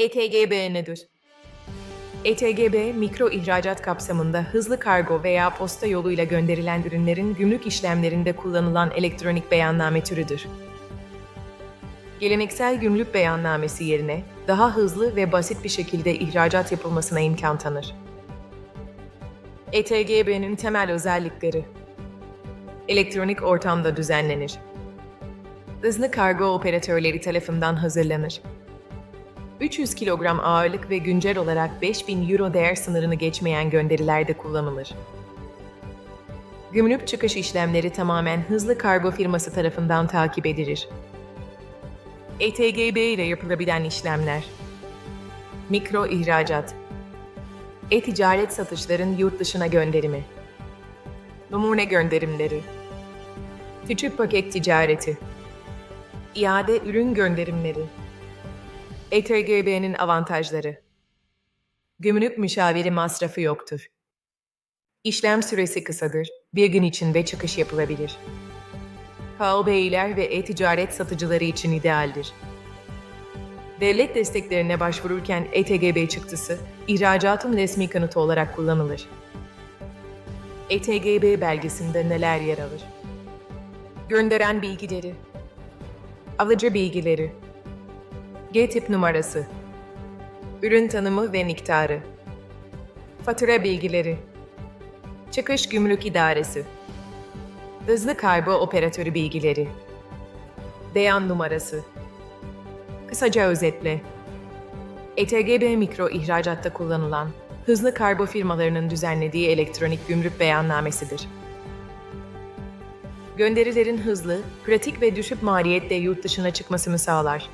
ETGB nedir? ETGB, mikro ihracat kapsamında hızlı kargo veya posta yoluyla gönderilen ürünlerin gümrük işlemlerinde kullanılan elektronik beyanname türüdür. Geleneksel gümrük beyannamesi yerine daha hızlı ve basit bir şekilde ihracat yapılmasına imkan tanır. ETGB'nin temel özellikleri Elektronik ortamda düzenlenir. Hızlı kargo operatörleri tarafından hazırlanır. 300 kilogram ağırlık ve güncel olarak 5000 euro değer sınırını geçmeyen gönderilerde kullanılır. Gümrük çıkış işlemleri tamamen hızlı kargo firması tarafından takip edilir. ETGB ile yapılabilen işlemler. Mikro ihracat. E-ticaret satışların yurt dışına gönderimi. Numune gönderimleri. Küçük paket ticareti. İade ürün gönderimleri ETGB'nin avantajları Gümrük müşaviri masrafı yoktur. İşlem süresi kısadır. Bir gün içinde çıkış yapılabilir. KOBİ'ler ve e-ticaret satıcıları için idealdir. Devlet desteklerine başvururken ETGB çıktısı, ihracatın resmi kanıtı olarak kullanılır. ETGB belgesinde neler yer alır? Gönderen bilgileri, alıcı bilgileri, G-tip numarası, ürün tanımı ve miktarı, fatura bilgileri, çıkış gümrük idaresi, hızlı kargo operatörü bilgileri, beyan numarası. Kısaca özetle, ETGB mikro ihracatta kullanılan hızlı kargo firmalarının düzenlediği elektronik gümrük beyannamesidir. Gönderilerin hızlı, pratik ve düşük maliyetle yurt dışına çıkmasını sağlar.